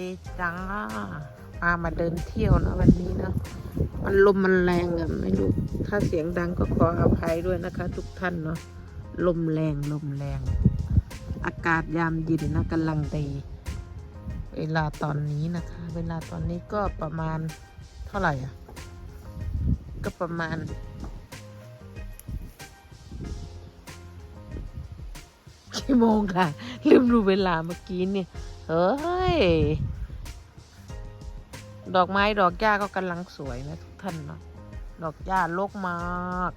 ดีจ้าพามาเดินเที่ยวนะวันนี้นะมันลมมันแรงอะไม่รู้ ถ้าเสียงดังก็ขออภัยด้วยนะคะ ทุกท่านเนาะลมแรงลมแรง อากาศยามเย็นนะกำลังดี เวลาตอนนี้นะคะ เวลาตอนนี้ก็ประมาณเท่าไหร่อะ ก็ประมาณกี่โมงค่ะ ลืมดูเวลาเมื่อกี้เนี่ย เฮ้ย ดอกไม้ดอกหญ้าก็กำลังสวยนะทุกท่านเนาะ ดอกหญ้าลกมาก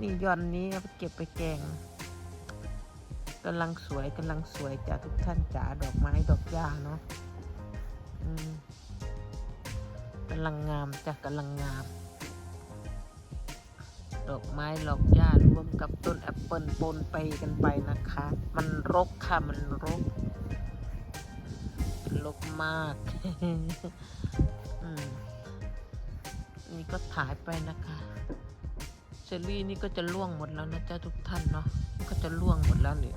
นี่ยอนนี้เอาไปเก็บไปแกงกำลังสวยกำลังสวยจ้ะทุกท่านจ๋าดอกไม้ดอกหญ้าเนาะกำลังงามจ้ะกำลังงาม ดอกไม้ดอกหญ้ารวมกับต้นแอปเปิลปนไปกันไปนะคะ มันรกค่ะมันรก รกมากนี่ก็ถ่ายไปนะคะเชอรี่นี่ก็จะล่วงหมดแล้วนะจ๊ะทุกท่านเนาะก็จะล่วงหมดแล้วนี่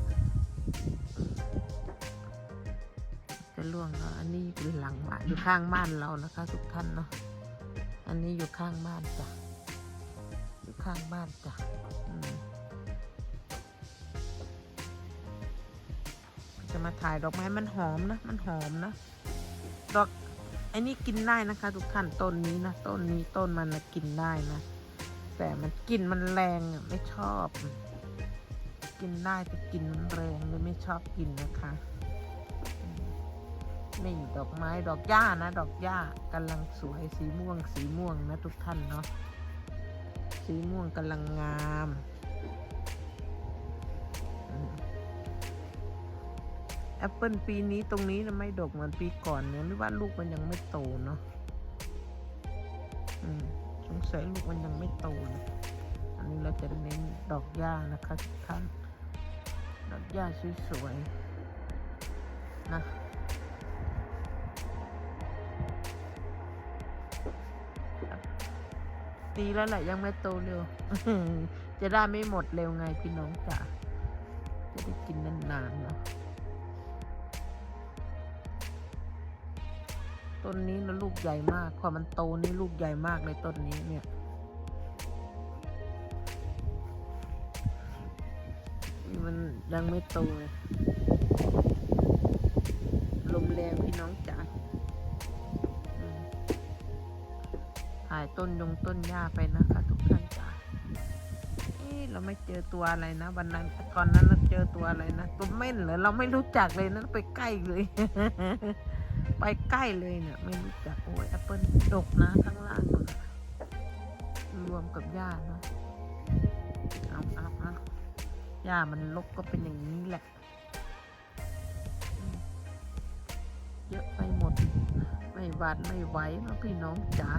จะล่วงแล้วอันนี้อยู่หลังบ้านอยู่ข้างบ้านเรานะคะ ทุกท่านเนาะอันนี้อยู่ข้างบ้านจ้ะอยู่ข้างบ้านจ้ะ จะมาถ่ายดอกไม้มันหอมนะ มันหอมนะ ดอกไอ้นี่กินได้นะคะ ทุกท่านต้นนี้นะต้นนี้ต้นมันนะกินได้นะ แต่มันกลินมันแรงอะไม่ชอบ กินได้แต่กินมันแรงเลยไม่ชอบกินนะคะนี่ดอกไม้ดอกหญ้านะ ดอกหญ้ากำลังสวยสีม่วง สีม่วงนะ ทุกท่านเนาะสีม่วงกำลังงาม แอปเปิลปีนี้ตรงนี้นะไม่ดกเหมือนปีก่อนเนี่ยหรือว่าลูกมันยังไม่โตเนาะอืมสงสัยลูกมันยังไม่โตนะอันนี้เราจะเน้นดอกหญ้านะคะทุกท่านดอกหญ้าสวยๆนะตีแล้วแหละยังไม่โตเร็ว จะได้ไม่หมดเร็วไงพี่น้องจ๋าจะได้กินนานๆเนาะ ต้นนี้นะลูกใหญ่มากพอมันโตนี่ลูกใหญ่มากเลยต้นนี้เนี่ย มันยังไม่โตเลยลมแรงพี่น้องจ๋าถ่ายต้นยงต้นหญ้าไปนะคะทุกท่านจ๋าเอ๊ะเราไม่เจอตัวอะไรนะวันนั้นก่อนนั้นเราเจอตัวอะไรนะตัวเม่นเหรอเราไม่รู้จักเลยนะไปใกล้เลย ไปใกล้เลยเนี่ย ไม่รู้จักโอ้ยแอปเปิลดกนะข้างล่างรวมกับหญ้าเนาะเอาเอาเอาหญ้ามันลกก็เป็นอย่างนี้แหละ เยอะไปหมด ไม่หวาดไม่ไหวนะพี่น้องจ๋า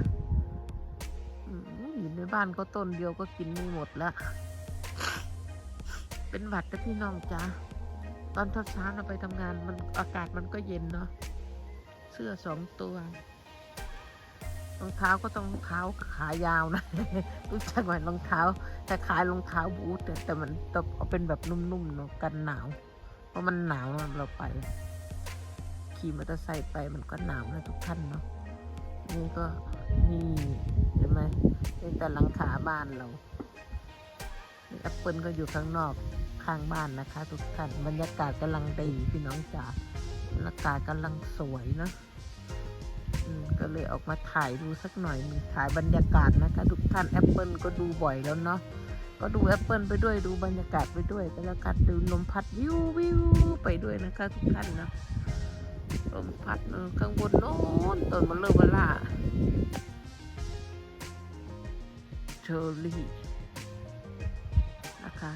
อยู่ในบ้านก็ต้นเดียวก็กินไม่หมดแล้วเป็นหวัดนะพี่น้องจ๋าตอนเช้าเราไปทำงานมันอากาศมันก็เย็นเนาะ เสื้อสองตัวรองเท้าก็ต้องรองเท้าขายาวนะรู้จักไหมรองเท้าแต่ขายรองเท้าบูทแต่แต่มันต้องเอาเป็นแบบนุ่มๆเนาะกันหนาว เพราะมันหนาวอะเราไป ขี่มอเตอร์ไซค์ไปมันก็หนาวนะทุกท่านเนาะนี่ก็นี่เห็นไหมนี่แต่หลังคาบ้านเราแอปเปิลก็อยู่ข้างนอกข้างบ้านนะคะ ทุกท่านบรรยากาศกำลังดีพี่น้องจ๋า อากาศกำลังสวยเนะก็เลยออกมาถ่ายดูสักหน่อยหนึงถ่ายบรรยากาศนะคะทุกท่านแอปเปิลก็ดูบ่อยแล้วเนาะก็ดูแอปเปิลไปด้วยดูบรรยากาศไปด้วยบรรยากาศดูลมพัดวิววิวไปด้วยนะคะทุกท่านเนาะลมพัดข้างบนโน้นต้นมันเริ่มมาล่าเชอร์รี่นะคะ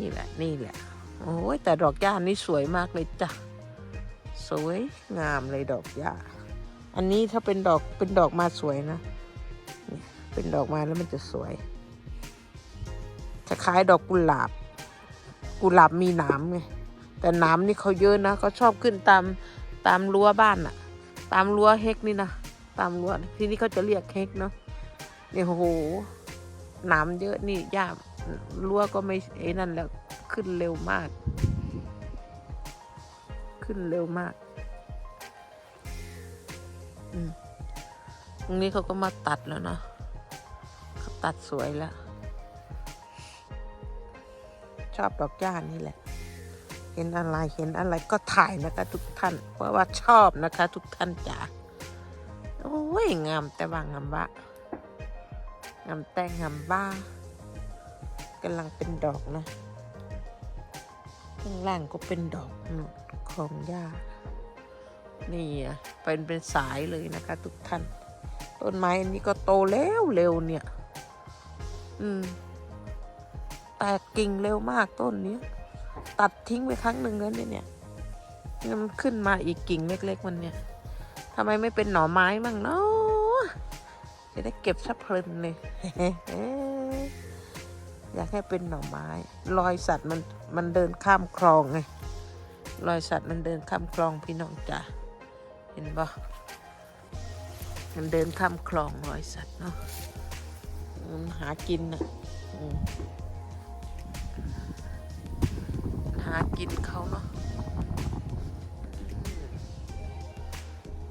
นี่แหละ นี่แหละ โอ้ยแต่ดอกหญ้านี่สวยมากเลยจ้ะ สวยงามเลยดอกหญ้า อันนี้ถ้าเป็นดอกเป็นดอกมาสวยนะเป็นดอกมาแล้วมันจะสวย จะคล้ายดอกกุหลาบ กุหลาบมีหนามไง แต่หนามนี่เขาเยอะนะเขาชอบขึ้นตามตามรั้วบ้านอะตามรั้วเฮกนี่นะ ตามรั้วที่นี้เขาจะเรียกเฮกเนาะเนี่ยโอ้โห หนามเยอะนี่หญ้ารั้วก็ไม่ไอ้นั่นแล้วขึ้นเร็วมาก ขึ้นเร็วมากอืมตรงนี้เขาก็มาตัดแล้วเนาะเขาตัดสวยแล้ว ชอบดอกย่านี่แหละ เห็นอะไรเห็นอะไรก็ถ่ายนะคะ ทุกท่าน เพราะว่าชอบนะคะ ทุกท่านจ๋าโอ้ยงามแต่ว่างามบะ งามแต่งามบ้ากำลังเป็นดอกนะ ข้างล่างก็เป็นดอกของหญ้า นี่อะเป็นเป็นสายเลยนะคะ ทุกท่าน ต้นไม้อันนี้ก็โตแล้วเร็วเนี่ย อืม แตกกิ่งเร็วมากต้นนี้ตัดทิ้งไปครั้งหนึ่งแล้วเนี่ยเนี่ยเนี่ยมันขึ้นมาอีกกิ่งเล็ก ๆ มันเนี่ยทำไมไม่เป็นหน่อไม้มั่งเนาะ จะได้เก็บซะเพลินเลย อยากให้เป็นหน่อไม้ รอยสัตว์มันมันเดินข้ามคลองไง รอยสัตว์มันเดินข้ามคลองพี่น้องจ๋า เห็นปะมันเดินข้ามคลองรอยสัตว์เนาะมันหากินนะอืมหากินเขาเนาะ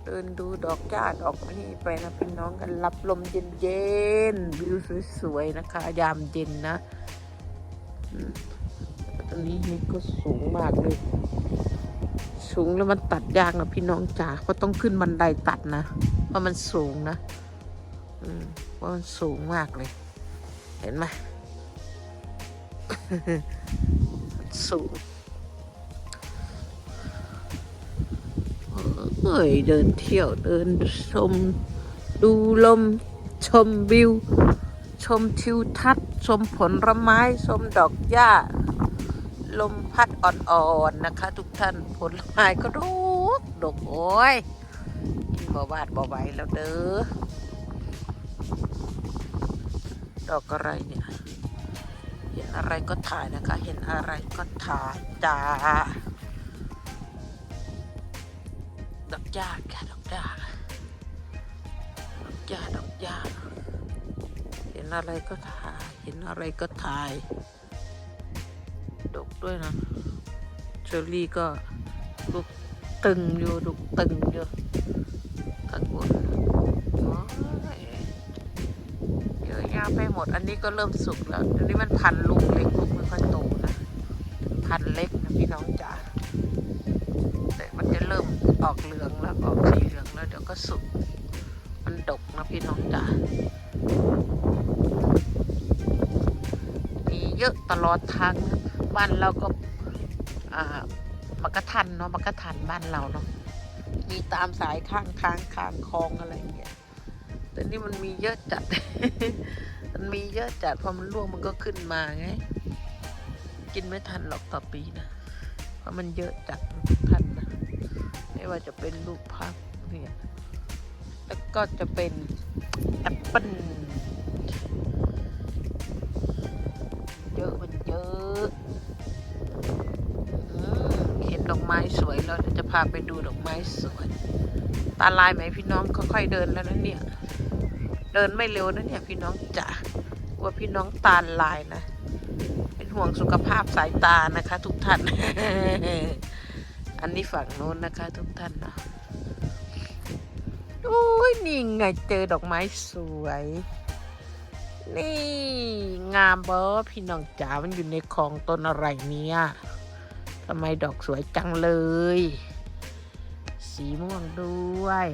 เดินดูดอกจ้าดอกนี่ไปนะพี่น้องกันรับลมเย็นๆวิวสวยๆนะคะ ยามเย็นนะอืมตอนนี้นี่ก็สูงมากเลย สูงแล้วมันตัดยากนะพี่น้องจ๋าเพราะต้องขึ้นบันไดตัดนะเพราะมันสูงนะอืมเพราะมันสูงมากเลย เห็นไหมสูง เอ้ยเดินเที่ยวเดินชม ดูลม ชมวิว ชมทิวทัศน์ ชมผลไม้ ชมดอกหญ้า ลมพัดอ่อนๆนะคะ ทุกท่านผลไม้ก็ดกดกโอ้ยกินบ่บาดบ่ไหวแล้วเด้อดอกอะไรเนี่ยเห็นอะไรก็ถ่ายนะคะ เห็นอะไรก็ถ่ายจ้า ดอกหญ้าดอกหญ้าดอกหญ้าดอกหญ้าเห็นอะไรก็ถ่ายเห็นอะไรก็ถ่าย ดกด้วยนะเชอรี่ก็ลูกตึงอยู่ลูกตึงอยู่ข้างบนเยอะแยะไปหมด อันนี้ก็เริ่มสุกแล้วอันนี้มันพันลูกเล็กลูกไม่ค่อยโตนะ พันเล็กนะพี่น้อง ออกเหลืองแล้วออกสีเหลืองแล้วเดี๋ยวก็สุก มันดกนะพี่น้องจ๋า มีเยอะตลอดทางบ้านเราก็อ่ามักกะทันเนาะมักกะทันบ้านเราเนาะ มีตามสายข้างทางข้างคลองอะไรอย่างเงี้ย แต่นี่มันมีเยอะจัด มันมีเยอะจัดพอมันร่วงมันก็ขึ้นมาไง กินไม่ทันหรอกต่อปีนะ เพราะมันเยอะจัดทุกท่าน ไม่ว่าจะเป็นลูกพักเนี่ยแล้วก็จะเป็นแอปเปิ้ลเยอะมันเยอะเห็นดอกไม้สวยแล้วเดี๋ยวจะพาไปดูดอกไม้สวยตาลายไหมพี่น้องค่อยๆเดินแล้วนะเนี่ย เดินไม่เร็วนะเนี่ยพี่น้องจ๋ากลัวพี่น้องตาลายนะ เป็นห่วงสุขภาพสายตานะคะ ทุกท่าน อันนี้ฝั่งโน้นนะคะทุกท่านเนาะโอ้ยนี่ไงเจอดอกไม้สวย นี่งามบอพี่น้องจ๋ามันอยู่ในคลองต้นอะไรเนี่ยทำไมดอกสวยจังเลย สีม่วงด้วย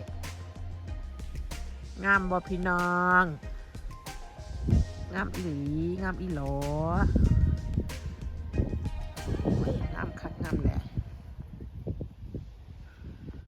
งามบอพี่น้อง งามอีหลี งามอีหลอ